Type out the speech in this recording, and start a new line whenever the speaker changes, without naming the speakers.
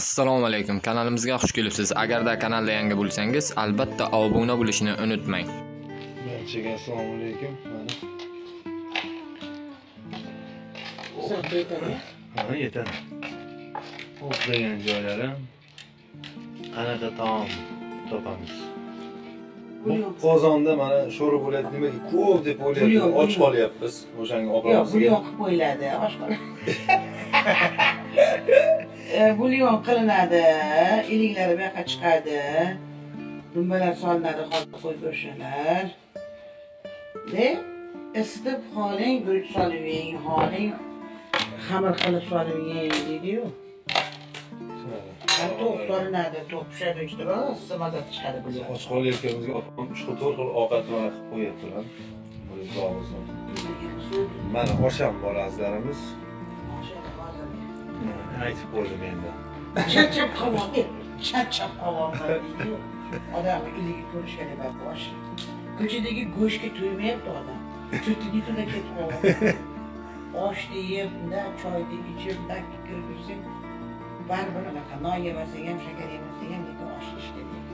Assalomu alaykum. Kanalimizga xush kelibsiz. Agarda kanalda yangi bo'lsangiz, albatta obuna bo'lishni unutmang.
Barchaga assalomu alaykum. Mana. Yetadi. O'xlagan joylari qanaqa taom topamiz? Bu qozonda mana sho'ri bo'lyapti, nimaga ko'p deb o'ylayapti. Och qolyapmiz. O'shanga
Yo'q,
obramiz.
bulyon qilib qo'yiladi. oshxona. Bulyon qilinadi, iliklari bu yoqqa chiqadi. Dumbalar solinadi, hozir qo'yib go'shtlar. Ve isitib xoling, guruch solib yeng, xoling xamir qilib solib yeng deydi-yu. To'q solinadi, to'q pishadi ichida rost mazasi chiqadi bulyon.
Och qolayotganimizga opam uch xil to'rt xil ovqat qilib. Buni sog'izim. Mana osham bor azlarimiz. Aytib qo'ydim endi.
Charchab qolmoqda. Charchab qolmoqda. Odam iligi ko'rishgan emas bosh. Ko'chadagi go'shtga to'ymayapti odam. Cho'tiga to'la ketib qolmoqda. Oshni yeb, unda choyni ichib, dakki kirib yursang, baribir unaqa non yemasang ham, shakar yemasang ham lekin oshni ishlaydi.